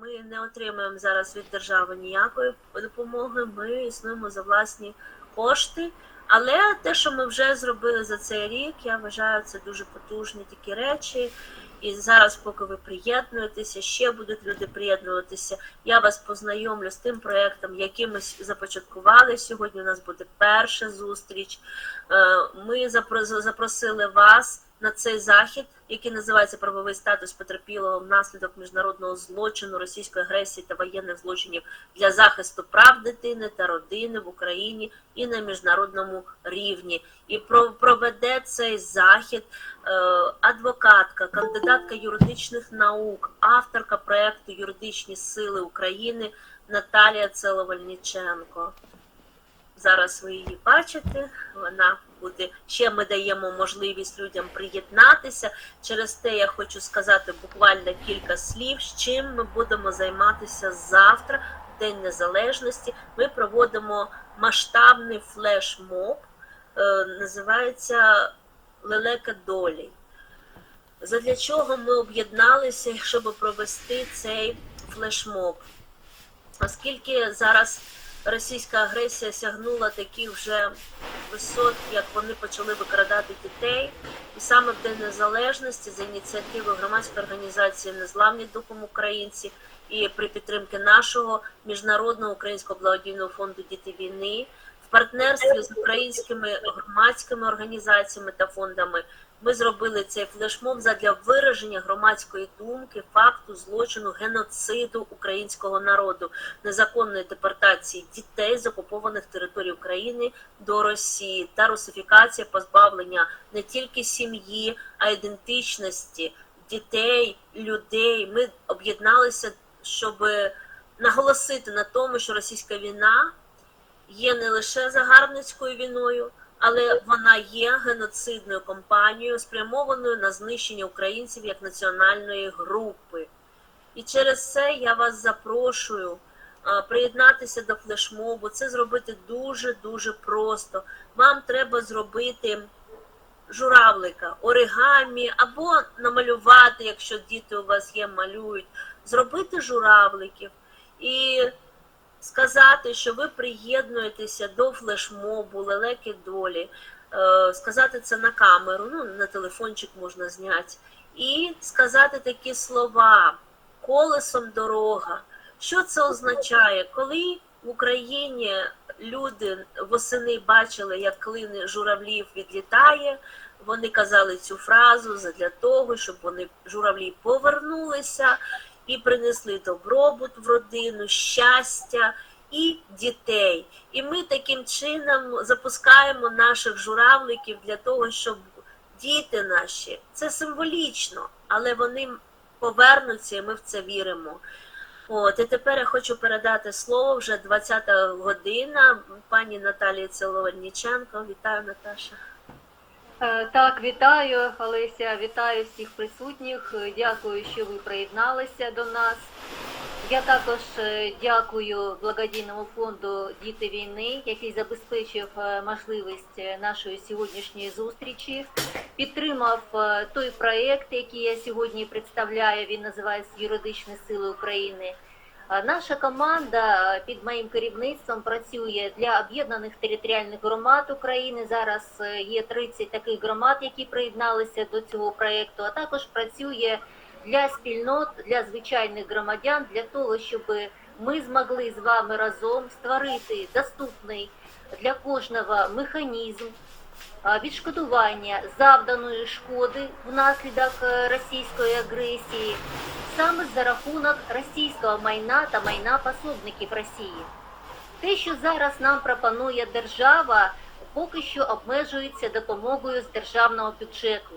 ми не отримуємо зараз від держави ніякої допомоги. Ми існуємо за власні кошти. Але те, що ми вже зробили за цей рік, я вважаю, це дуже потужні такі речі. І зараз, поки ви приєднуєтеся, ще будуть люди приєднуватися. Я вас познайомлю з тим проєктом, який ми започаткували сьогодні. У нас буде перша зустріч. Е, Ми запросили вас на цей захід, який називається правовий статус потерпілого внаслідок міжнародного злочину, російської агресії та воєнних злочинів для захисту прав дитини та родини в Україні і на міжнародному рівні. І проведе цей захід е, адвокатка, кандидатка юридичних наук, авторка проекту Юридичні сили України Наталія Целовальниченко. Зараз ви її бачите. Вона буде ще. Ми даємо можливість людям приєднатися. Через те я хочу сказати буквально кілька слів, з чим ми будемо займатися завтра, День Незалежності. Ми проводимо масштабний флешмоб, е, називається Лелека долі. Задля чого ми об'єдналися, щоб провести цей флешмоб? Оскільки зараз російська агресія сягнула таких вже висот, як вони почали викрадати дітей, і саме в День Незалежності за ініціативи громадської організації Незламні духом українці і при підтримці нашого міжнародного українського благодійного фонду Діти війни в партнерстві з українськими громадськими організаціями та фондами ми зробили цей флешмоб задля вираження громадської думки факту злочину геноциду українського народу, незаконної депортації дітей з окупованих територій України до Росії та русифікація позбавлення не тільки сім'ї, а й ідентичності дітей, людей. Ми об'єдналися, щоб наголосити на тому, що російська війна є не лише загарбницькою війною, але вона є геноцидною кампанією, спрямованою на знищення українців як національної групи. І через це я вас запрошую приєднатися до флешмобу. Це зробити дуже дуже просто. Вам треба зробити журавлика, оригамі або намалювати, якщо діти у вас є, малюють, зробити журавликів і сказати, що ви приєднуєтеся до флешмобу, лелеки долі, е, сказати це на камеру, ну на телефончик можна зняти, і сказати такі слова колесом дорога. Що це означає? Коли в Україні люди восени бачили, як клини журавлів відлітає, вони казали цю фразу для того, щоб вони журавлі повернулися і принесли добробут в родину, щастя і дітей. І ми таким чином запускаємо наших журавликів для того, щоб діти наші це символічно, але вони повернуться, і ми в це віримо. От і тепер я хочу передати слово вже 20-та година пані Наталії Целовальниченко. Вітаю, Наташа. Е, Так, вітаю, Олеся, вітаю всіх присутніх. Е, Дякую, що ви приєдналися до нас. Я також е, дякую благодійному фонду Діти війни, який забезпечив можливість нашої сьогоднішньої зустрічі. Підтримав той проєкт, який я сьогодні представляю. Він називається Юридичні сили України. А Наша команда е, під моїм керівництвом працює для об'єднаних територіальних громад України. Зараз е, є 30 таких громад, які приєдналися до цього проєкту, а також працює для спільнот, для звичайних громадян, для того, щоб ми змогли з вами разом створити доступний для кожного механізм відшкодування завданої шкоди внаслідок е, російської агресії саме за рахунок російського майна та майна пособників Росії. Те, що зараз нам пропонує держава, поки що обмежується допомогою з державного бюджету.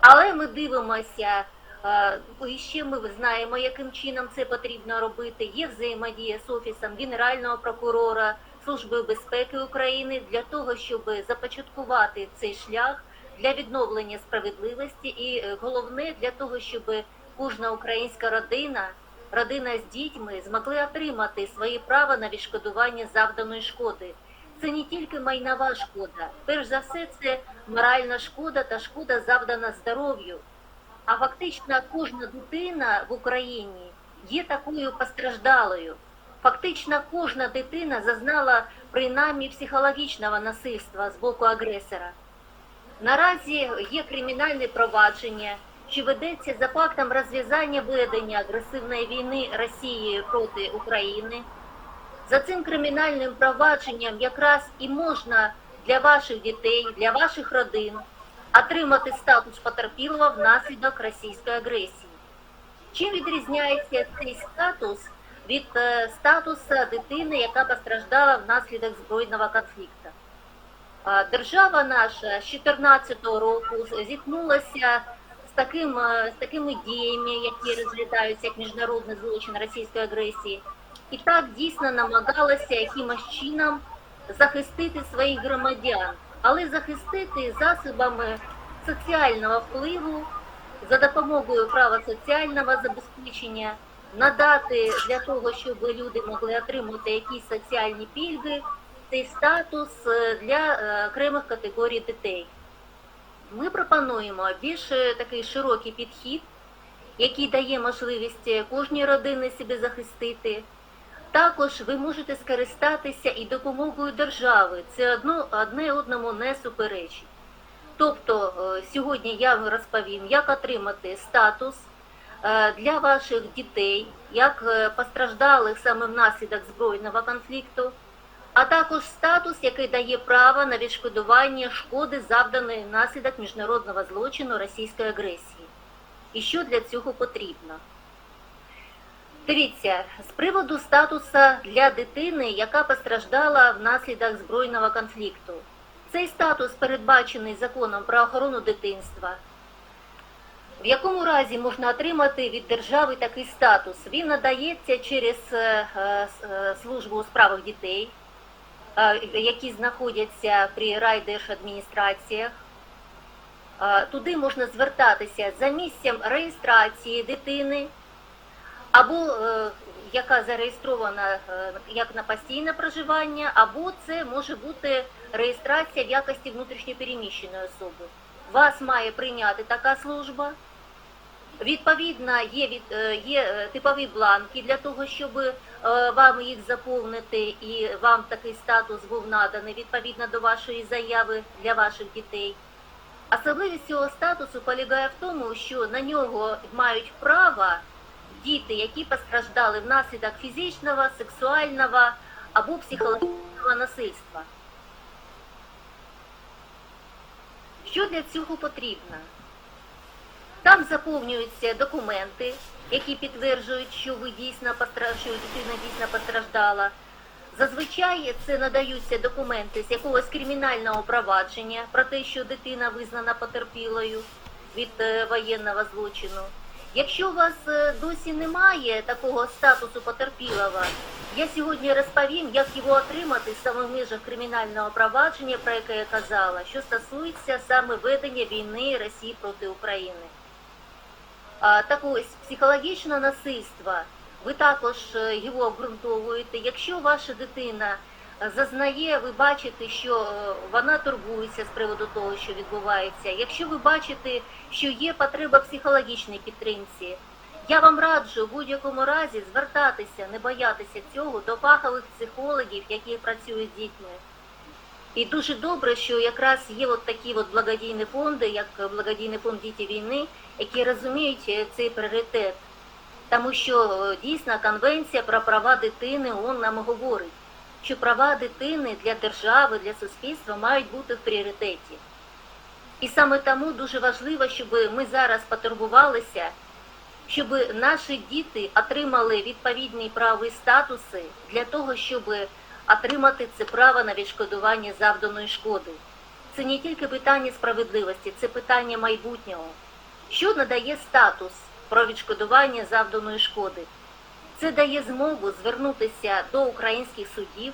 Але ми дивимося, е, і ще ми знаємо, яким чином це потрібно робити. Є взаємодія з офісом Генерального прокурора, Службою безпеки України для того, щоб започаткувати цей шлях для відновлення справедливості, і е, головне для того, щоб кожна українська родина, родина з дітьми змогли отримати свої права на відшкодування завданої шкоди. Це не тільки майнова шкода, перш за все, це моральна шкода та шкода завдана здоров'ю. А фактично кожна дитина в Україні є такою постраждалою. Фактично кожна дитина зазнала принаймні психологічного насильства з боку агресора. Наразі є кримінальне провадження, що ведеться за фактом розв'язання ведення агресивної війни Росії проти України. За цим кримінальним провадженням якраз і можна для ваших дітей, для ваших родин отримати статус потерпілого внаслідок російської агресії. Чим відрізняється цей статус від е, статусу дитини, яка постраждала внаслідок збройного конфлікту? Держава наша з 2014 року зіткнулася з, таким, е, з такими діями, які розглядаються як міжнародний злочин російської агресії, і так дійсно намагалася якимось чином захистити своїх громадян, але захистити засобами соціального впливу за допомогою права соціального забезпечення, надати для того, щоб люди могли отримати якісь соціальні пільги, цей статус е, для е, окремих категорій дітей. Ми пропонуємо більш е, такий широкий підхід, який дає можливість кожній родині себе захистити. Також ви можете скористатися і допомогою держави. Це одно, одне одному не суперечить. Тобто сьогодні я розповім, як отримати статус для ваших дітей, як е, постраждалих саме внаслідок збройного конфлікту, а також статус, який дає право на відшкодування шкоди, завданої внаслідок міжнародного злочину російської агресії. І що для цього потрібно? Дивіться, з приводу статуса для дитини, яка постраждала внаслідок збройного конфлікту. Цей статус передбачений законом про охорону дитинства. В якому разі можна отримати від держави такий статус? Він надається через е, е, е, службу у справах дітей, які знаходяться при райдержадміністраціях. Туди можна звертатися за місцем реєстрації дитини або яка зареєстрована як на постійне проживання, або це може бути реєстрація в якості внутрішньопереміщеної особи. Вас має прийняти така служба. Відповідно, є, від, е, є е, типові бланки для того, щоб е, вам їх заповнити і вам такий статус був наданий відповідно до вашої заяви для ваших дітей. Особливість цього статусу полягає в тому, що на нього мають право діти, які постраждали внаслідок фізичного, сексуального або психологічного насильства. Що для цього потрібно? Там заповнюються документи, які підтверджують, що ви дійсно що дитина дійсно постраждала. Зазвичай це надаються документи з якогось кримінального провадження про те, що дитина визнана потерпілою від е, воєнного злочину. Якщо у вас е, досі немає такого статусу потерпілого, я сьогодні розповім, як його отримати саме в межах кримінального провадження, про яке я казала, що стосується саме ведення війни Росії проти України. Так ось психологічне насильство, ви також е, його обґрунтовуєте. Якщо ваша дитина е, зазнає, ви бачите, що е, вона турбується з приводу того, що відбувається. Якщо ви бачите, що є потреба психологічної підтримці, я вам раджу в будь-якому разі звертатися, не боятися цього до фахових психологів, які працюють з дітьми. І дуже добре, що якраз є от такі от благодійні фонди, як благодійний фонд Діти війни, які розуміють е, цей пріоритет. Тому що е, дійсно конвенція про права дитини ООН нам говорить, що права дитини для держави, для суспільства мають бути в пріоритеті. І саме тому дуже важливо, щоб ми зараз потурбувалися, щоб наші діти отримали відповідні правові статуси для того, щоб отримати це право на відшкодування завданої шкоди. Це не тільки питання справедливості, це питання майбутнього. Що надає статус про відшкодування завданої шкоди? Це дає змогу звернутися до українських судів,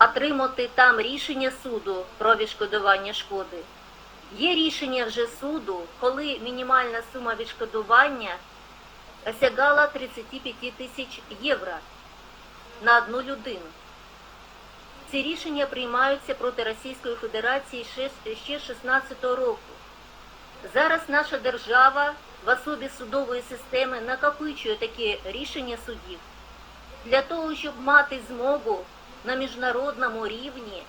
отримати там рішення суду про відшкодування шкоди. Є рішення вже суду, коли мінімальна сума відшкодування осягала 35 тисяч євро на одну людину. Ці рішення приймаються проти Російської Федерації ще ще з 16 року. Зараз наша держава в особі судової системи накопичує такі рішення судів для того, щоб мати змогу на міжнародному рівні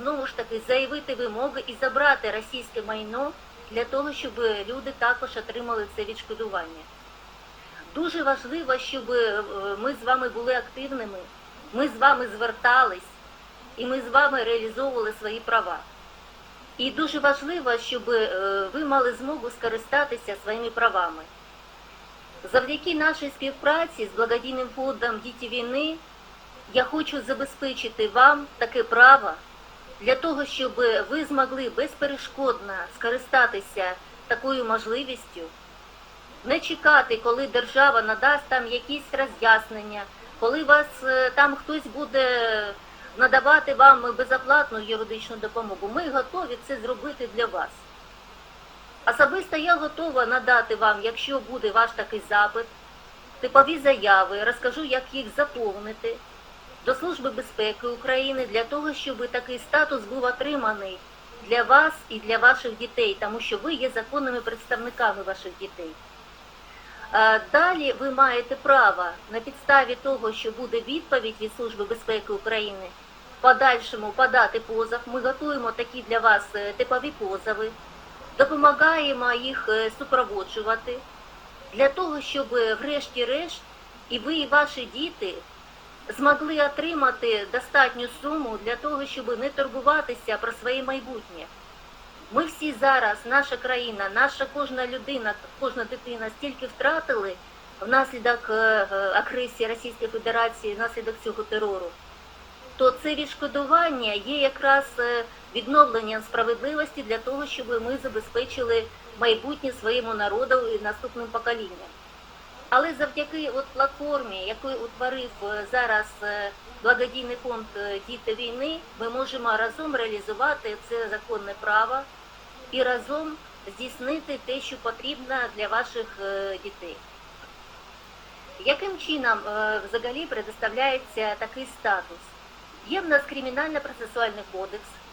знову ж таки заявити вимоги і забрати російське майно для того, щоб люди також отримали це відшкодування. Дуже важливо, щоб е, ми з вами були активними, ми з вами звертались і ми з вами реалізовували свої права. І дуже важливо, щоб е, ви мали змогу скористатися своїми правами. Завдяки нашій співпраці з благодійним фондом Діти війни я хочу забезпечити вам таке право для того, щоб ви змогли безперешкодно скористатися такою можливістю, не чекати, коли держава надасть там якісь роз'яснення, коли вас е, там хтось буде надавати вам безоплатну юридичну допомогу. Ми готові це зробити для вас. Особисто я готова надати вам, якщо буде ваш такий запит, типові заяви, розкажу, як їх заповнити до Служби безпеки України для того, щоб такий статус був отриманий для вас і для ваших дітей, тому що ви є законними представниками ваших дітей. Далі ви маєте право на підставі того, що буде відповідь від Служби безпеки України, в подальшому подати позов. Ми готуємо такі для вас е, типові позови, допомагаємо їх е, супроводжувати для того, щоб е, врешті-решт і ви, і ваші діти змогли отримати достатню суму для того, щоб не турбуватися про своє майбутнє. Ми всі зараз, наша країна, наша кожна людина, кожна дитина стільки втратили внаслідок е, е, агресії Російської Федерації, внаслідок цього терору, то це відшкодування є якраз е, відновленням справедливості для того, щоб ми забезпечили майбутнє своєму народу і наступним поколінням. Але завдяки от платформі, яку утворив е, зараз е, благодійний фонд е, Діти війни, ми можемо разом реалізувати це законне право і разом здійснити те, що потрібно для ваших дітей. Яким чином взагалі предоставляється такий статус? Є в нас кримінально-процесуальний кодекс, е,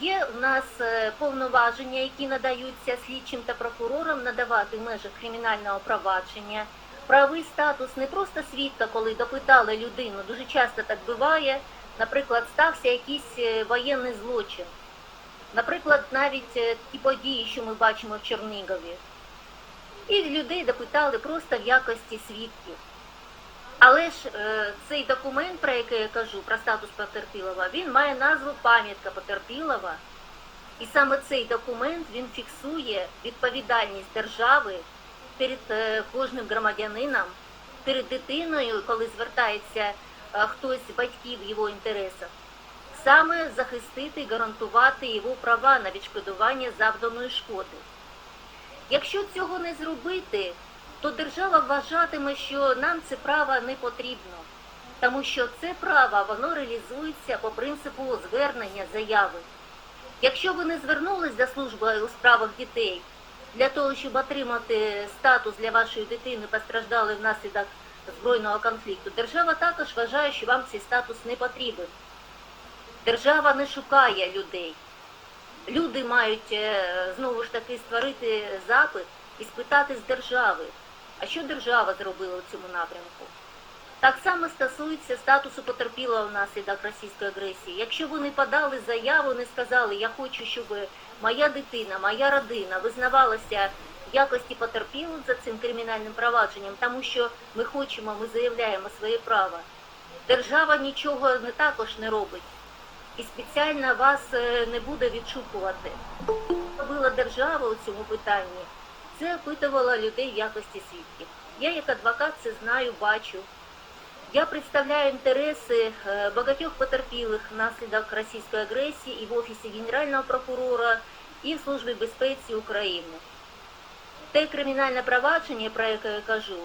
є в нас е, повноваження, які надаються слідчим та прокурорам надавати в межах кримінального провадження. Правий статус не просто свідка, коли допитали людину. Дуже часто так буває. Наприклад, стався якийсь е, воєнний злочин. Наприклад, навіть е, ті події, що ми бачимо в Чернігові. І людей допитали просто в якості свідків. Але ж е, цей документ, про який я кажу, про статус потерпілого, він має назву пам'ятка потерпілого. І саме цей документ він фіксує відповідальність держави перед е, кожним громадянином, перед дитиною, коли звертається е, хтось з батьків його інтересах, саме захистити і гарантувати його права на відшкодування завданої шкоди. Якщо цього не зробити, то держава вважатиме, що нам це право не потрібно, тому що це право воно реалізується по принципу звернення заяви. Якщо ви не звернулись до служби у справах дітей для того, щоб отримати статус для вашої дитини, постраждали внаслідок збройного конфлікту, держава також вважає, що вам цей статус не потрібен. Держава не шукає людей. Люди мають е, знову ж таки створити запит і спитати з держави, а що держава зробила у цьому напрямку. Так само стосується статусу потерпілого внаслідок російської агресії. Якщо ви не подали заяву, не сказали, я хочу, щоб моя дитина, моя родина визнавалася в якості потерпілих за цим кримінальним провадженням, тому що ми хочемо, ми заявляємо своє право. Держава нічого не також не робить і спеціально вас е, не буде відшукувати. Робила держава у цьому питанні, це опитувала людей в якості свідків. Я як адвокат це знаю, бачу. Я представляю інтереси е, багатьох потерпілих внаслідок російської агресії і в Офісі Генерального прокурора, і в Службі безпеці України. Те кримінальне провадження, про яке я кажу,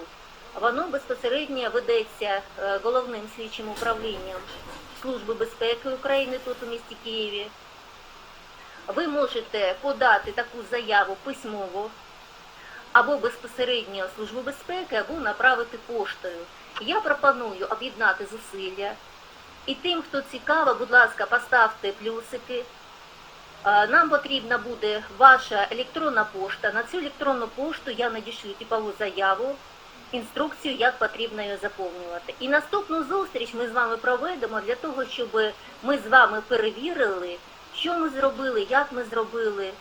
воно безпосередньо ведеться е, головним слідчим управлінням Служби безпеки України тут у місті Києві. Ви можете подати таку заяву письмово або безпосередньо Службу безпеки, або направити поштою. Я пропоную об'єднати зусилля. І тим, хто цікаво, будь ласка, поставте плюсики. Е, Нам потрібна буде ваша електронна пошта. На цю електронну пошту я надішлю типову заяву, інструкцію, як потрібно її заповнювати. І наступну зустріч ми з вами проведемо для того, щоб ми з вами перевірили, що ми зробили, як ми зробили,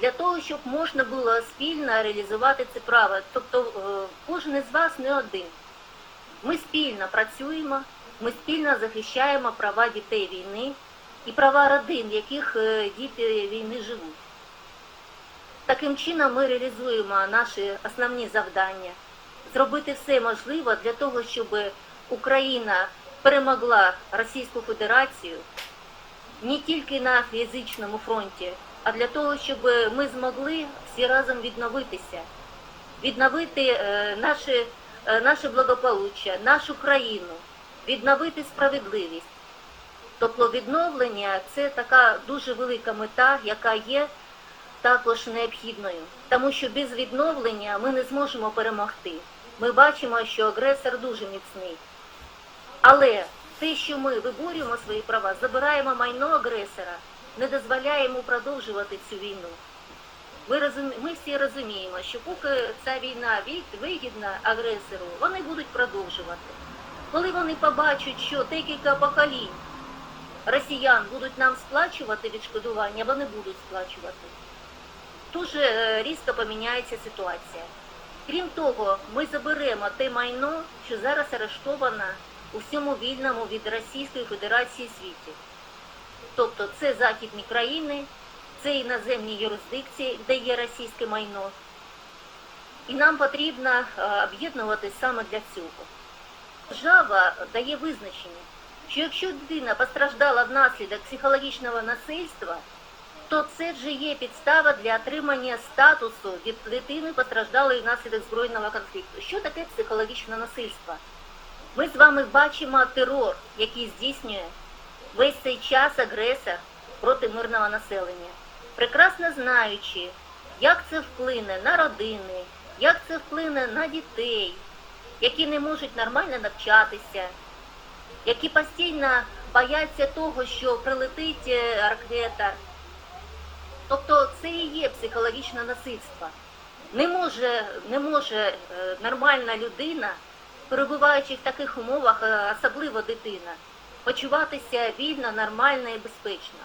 для того, щоб можна було спільно реалізувати це право. Тобто е, кожен із вас не один. Ми спільно працюємо, ми спільно захищаємо права дітей війни і права родин, в яких е, діти війни живуть. Таким чином ми реалізуємо наші основні завдання зробити все можливе для того, щоб Україна перемогла Російську Федерацію не тільки на фізичному фронті, а для того, щоб ми змогли всі разом відновитися, відновити е, наше, наше благополуччя, нашу країну, відновити справедливість. Тобто відновлення це така дуже велика мета, яка є також необхідною, тому що без відновлення ми не зможемо перемогти. Ми бачимо, що агресор дуже міцний. Але те, що ми виборюємо свої права, забираємо майно агресора, не дозволяємо продовжувати цю війну. Ми, розум... ми всі розуміємо, що поки ця війна від- вигідна агресору, вони будуть продовжувати. Коли вони побачать, що декілька поколінь росіян будуть нам сплачувати відшкодування, вони будуть сплачувати. Дуже е, різко поміняється ситуація. Крім того, ми заберемо те майно, що зараз арештовано у всьому вільному від Російської Федерації світі. Тобто це західні країни, це іноземні юрисдикції, де є російське майно. І нам потрібно е, об'єднуватись саме для цього. Держава дає визначення, що якщо дитина постраждала внаслідок психологічного насильства, то це вже є підстава для отримання статусу від дитини постраждалої внаслідок збройного конфлікту. Що таке психологічне насильство? Ми з вами бачимо терор, який здійснює весь цей час агресор проти мирного населення, прекрасно знаючи, як це вплине на родини, як це вплине на дітей, які не можуть нормально навчатися, які постійно бояться того, що прилетить е, ракета. Тобто це і є психологічне насильство. Не може, не може е, нормальна людина, перебуваючи в таких умовах, е, особливо дитина, почуватися вільно, нормально і безпечно.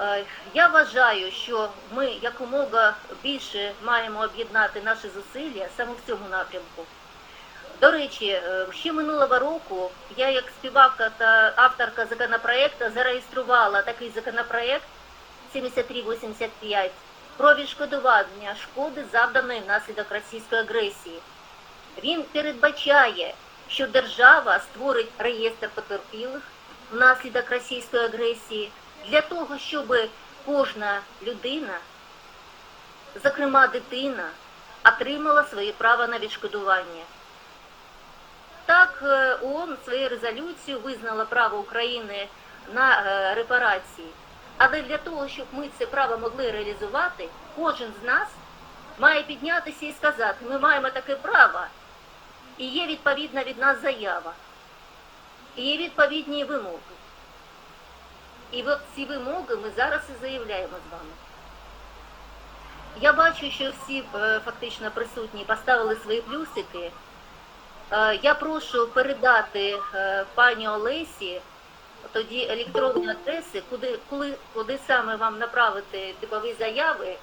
Е, Я вважаю, що ми якомога більше маємо об'єднати наші зусилля саме в цьому напрямку. До речі, е, ще минулого року я як співавка та авторка законопроекту зареєструвала такий законопроект 7385 про відшкодування шкоди, завданої внаслідок російської агресії. Він передбачає, що держава створить реєстр потерпілих внаслідок російської агресії для того, щоб кожна людина, зокрема дитина, отримала своє право на відшкодування. Так, е, ООН своєю резолюцією визнала право України на е, репарації. Але для того, щоб ми це право могли реалізувати, кожен з нас має піднятися і сказати, ми маємо таке право, і є відповідна від нас заява, і є відповідні вимоги. І от ці вимоги ми зараз і заявляємо з вами. Я бачу, що всі е, фактично присутні поставили свої плюсики. Е, Я прошу передати е, пані Олесі тоді електронні адреси, куди, коли, куди саме вам направити типові заяви.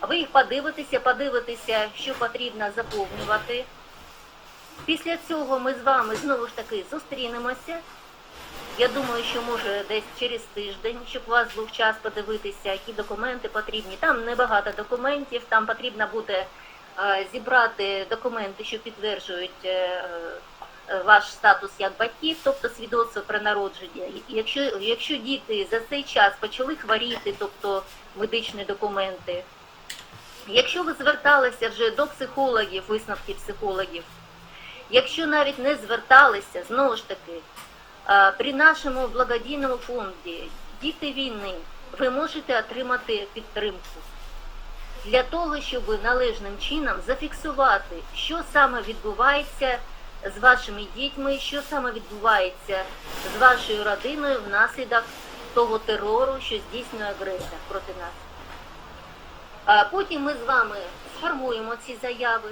Ви їх подивитеся, подивитеся, що потрібно заповнювати. Після цього ми з вами знову ж таки зустрінемося. Я думаю, що може десь через тиждень, щоб у вас був час подивитися, які документи потрібні. Там небагато документів, там потрібно буде е, зібрати документи, що підтверджують е, е, ваш статус як батьків, тобто свідоцтво про народження. Якщо, якщо діти за цей час почали хворіти, тобто медичні документи, якщо ви зверталися вже до психологів, висновків психологів, якщо навіть не зверталися, знову ж таки, е, при нашому благодійному фонді Діти війни ви можете отримати підтримку для того, щоб належним чином зафіксувати, що саме відбувається з вашими дітьми, що саме відбувається з вашою родиною внаслідок того терору, що здійснює агресор проти нас. Потім ми з вами сформуємо ці заяви.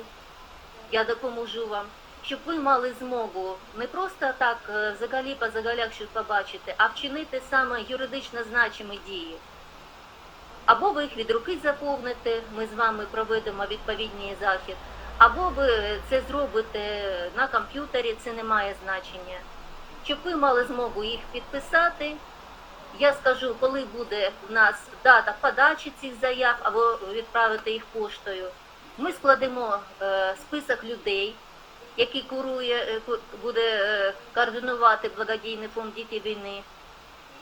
Я допоможу вам, щоб ви мали змогу не просто так е, загалі по загалях щось побачити, а вчинити саме юридично значимі дії. Або ви їх від руки заповните, ми з вами проведемо відповідний захід, або ви це зробите на комп'ютері, це не має значення. Щоб ви мали змогу їх підписати, я скажу, коли буде в нас дата подачі цих заяв або відправити їх поштою. Ми складемо е, список людей, який курує, е, буде е, координувати благодійний фонд діти війни.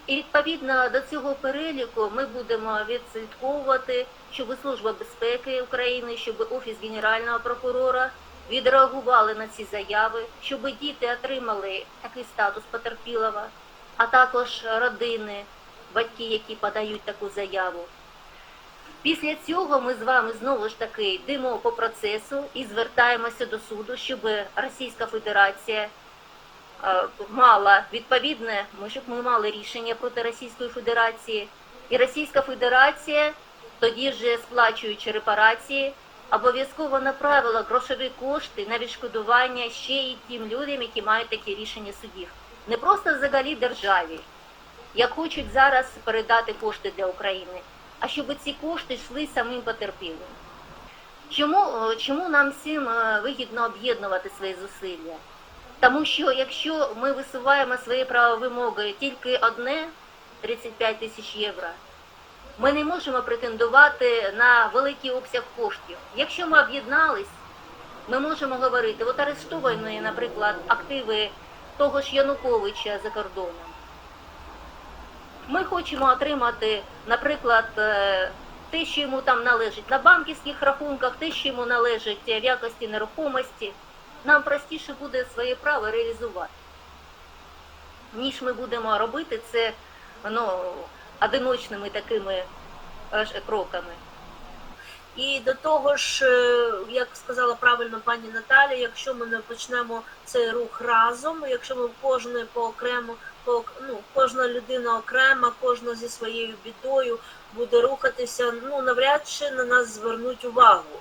І відповідно до цього переліку ми будемо відслідковувати, щоб Служба безпеки України, щоб Офіс Генерального прокурора відреагували на ці заяви, щоб діти отримали такий статус потерпілого, а також родини, батьки, які подають таку заяву. Після цього ми з вами знову ж таки йдемо по процесу і звертаємося до суду, щоб Російська Федерація е, мала відповідне, щоб ми мали рішення проти Російської Федерації, і Російська Федерація, тоді вже сплачуючи репарації, обов'язково направила грошові кошти на відшкодування ще й тим людям, які мають такі рішення судів. Не просто взагалі державі, як хочуть зараз передати кошти для України, а щоб ці кошти йшли самим потерпілим. Чому, е, чому нам всім е, вигідно об'єднувати свої зусилля? Тому що якщо ми висуваємо свої права вимоги тільки одне 35 тисяч євро, ми не можемо претендувати на великий обсяг коштів. Якщо ми об'єднались, ми можемо говорити, от арештовані, наприклад, активи того ж Януковича за кордоном. Ми хочемо отримати, наприклад, е, те, що йому там належить на банківських рахунках, те, що йому належить в якості нерухомості. Нам простіше буде своє право реалізувати, ніж ми будемо робити це ну, одиночними такими кроками. І до того ж, е, як сказала правильно пані Наталя, якщо ми не почнемо цей рух разом, якщо ми кожен по окремо, ну, кожна людина окрема, кожна зі своєю бідою буде рухатися, ну навряд чи на нас звернуть увагу.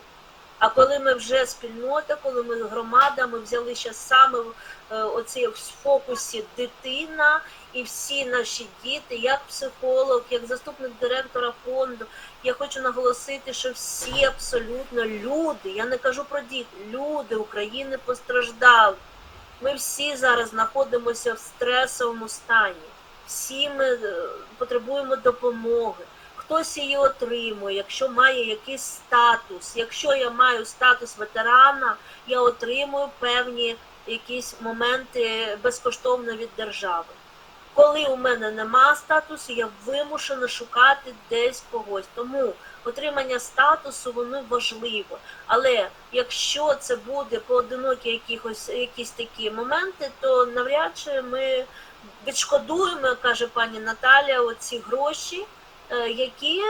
А коли ми вже спільнота, коли ми громада, ми взяли ще саме е, оці в фокусі дитина і всі наші діти, як психолог, як заступник директора фонду. Я хочу наголосити, що всі абсолютно люди, я не кажу про дітей, люди України постраждали. Ми всі зараз знаходимося в стресовому стані. Всі ми е, потребуємо допомоги. Хтось її отримує, якщо має якийсь статус. Якщо я маю статус ветерана, я отримую певні якісь моменти безкоштовно від держави. Коли у мене нема статусу, я вимушена шукати десь когось. Тому отримання статусу воно важливо. Але якщо це буде поодинокі якихось якісь такі моменти, то навряд чи ми відшкодуємо, каже пані Наталя, оці гроші, е, які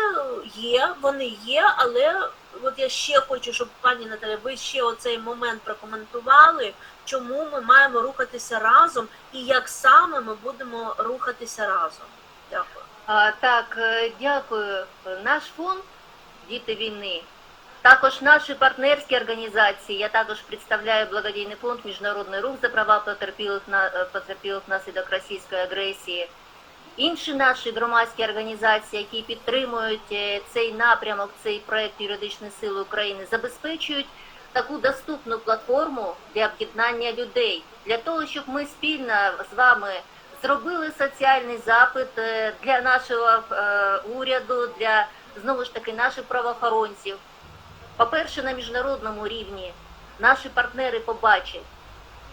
є, вони є, але от я ще хочу, щоб пані Наталя, ви ще оцей момент прокоментували, чому ми маємо рухатися разом і як саме ми будемо рухатися разом. Дякую. А, так, е, дякую. Наш фонд Діти війни. Також наші партнерські організації. Я також представляю благодійний фонд Міжнародний рух за права потерпілих на е, потерпілих внаслідок російської агресії. Інші наші громадські організації, які підтримують е, цей напрямок, цей проект юридичної сили України, забезпечують таку доступну платформу для об'єднання людей, для того, щоб ми спільно з вами зробили соціальний запит е, для нашого уряду, для знову ж таки наших правоохоронців. По-перше, на міжнародному рівні наші партнери побачать,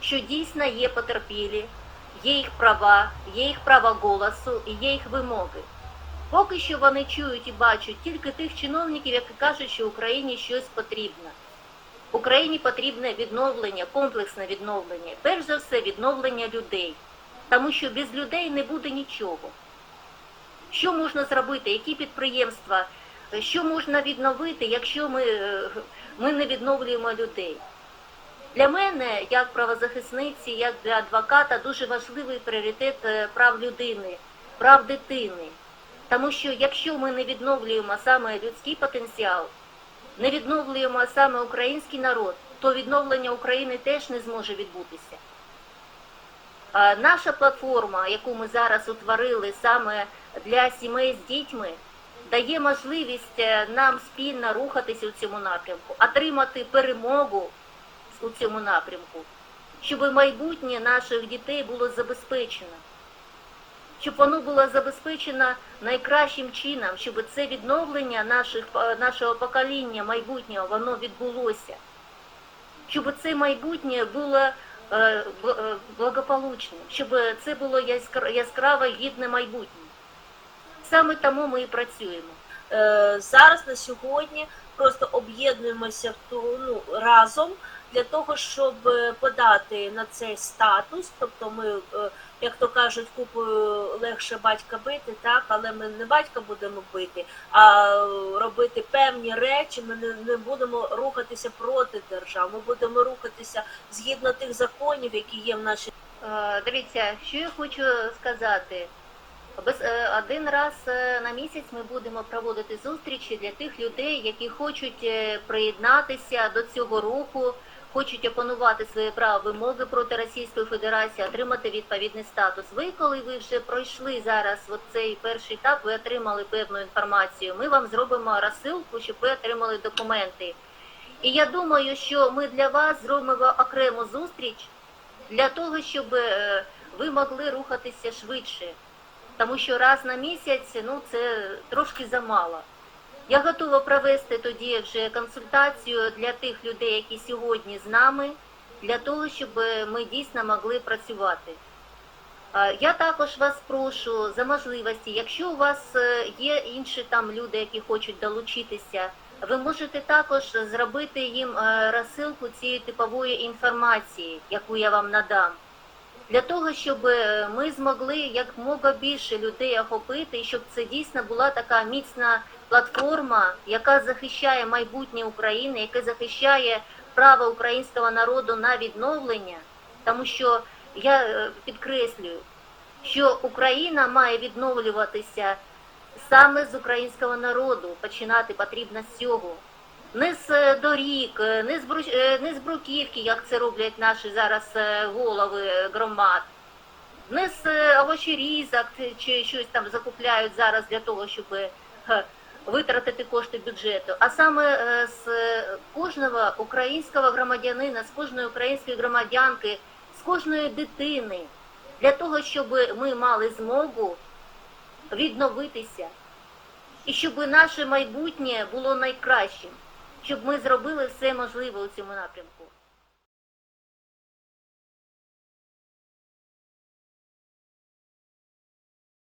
що дійсно є потерпілі, є їх права, є їх право голосу і є їх вимоги. Поки що вони чують і бачать тільки тих чиновників, які кажуть, що Україні щось потрібно. Україні потрібне відновлення, комплексне відновлення, перш за все, відновлення людей, тому що без людей не буде нічого. Що можна зробити, які підприємства, що можна відновити, якщо ми, е, ми не відновлюємо людей? Для мене, як правозахисниці, як для адвоката, дуже важливий пріоритет е, прав людини, прав дитини. Тому що якщо ми не відновлюємо саме людський потенціал, не відновлюємо саме український народ, то відновлення України теж не зможе відбутися. Наша платформа, яку ми зараз утворили саме для сімей з дітьми, дає можливість е, нам спільно рухатися у цьому напрямку, отримати перемогу у цьому напрямку, щоб майбутнє наших дітей було забезпечено, щоб воно було забезпечено найкращим чином, щоб це відновлення наших, е, нашого покоління майбутнього воно відбулося, щоб це майбутнє було благополучним, щоб це було яскра- яскраве гідне майбутнє. Саме тому ми і працюємо. Е, зараз на сьогодні просто об'єднуємося ну, разом для того, щоб е, подати на цей статус. Тобто ми, е, як то кажуть, купою легше батька бити, так, але ми не батька будемо бити, а робити певні речі. Ми не, не будемо рухатися проти держав. Ми будемо рухатися згідно тих законів, які є в нашій. Е, Дивіться, що я хочу сказати. Без е, один раз е, на місяць ми будемо проводити зустрічі для тих людей, які хочуть приєднатися до цього руху, хочуть опанувати свої права вимоги проти Російської Федерації, отримати відповідний статус. Ви, коли ви вже пройшли зараз цей перший етап, ви отримали певну інформацію. Ми вам зробимо розсилку, щоб ви отримали документи. І я думаю, що ми для вас зробимо окрему зустріч для того, щоб е, ви могли рухатися швидше. Тому що раз на місяць ну це трошки замало. Я готова провести тоді вже консультацію для тих людей, які сьогодні з нами, для того, щоб ми дійсно могли працювати. Я також вас прошу за можливості, якщо у вас е, є інші там люди, які хочуть долучитися, ви можете також зробити їм е, розсилку цієї типової інформації, яку я вам надам для того, щоб е, ми змогли якмога більше людей охопити, і щоб це дійсно була така міцна платформа, яка захищає майбутнє України, яка захищає право українського народу на відновлення, тому що я е, підкреслюю, що Україна має відновлюватися саме з українського народу. Починати потрібно з цього не з е, доріг, е, не з е, не з бруківки, як це роблять наші зараз голови громад, не з овочерізок чи щось там закупляють зараз для того, щоб витратити кошти бюджету, а саме е, з кожного українського громадянина, з кожної української громадянки, з кожної дитини, для того, щоб ми мали змогу відновитися і щоб наше майбутнє було найкращим, щоб ми зробили все можливе у цьому напрямку.